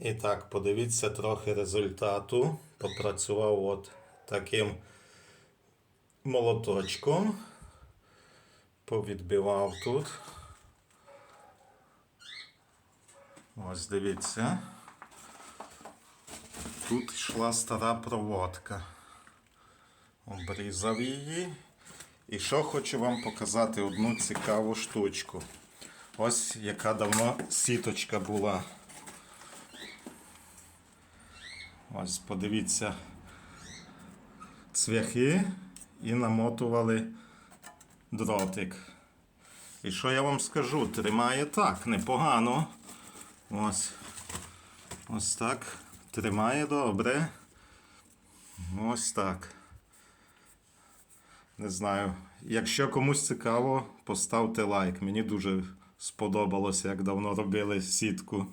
І так, подивіться трохи результату. Попрацював от таким молоточком. Повідбивав тут. Ось дивіться. Тут йшла стара проводка. Обрізав її. І що хочу вам показати одну цікаву штучку. Ось яка давно сіточка була. Ось подивіться цвяхи і намотували дротик. І що я вам скажу? Тримає так, непогано. Ось. Ось так. Тримає добре. Ось так. Не знаю. Якщо комусь цікаво, поставте лайк. Мені дуже сподобалося, як давно робили сітку.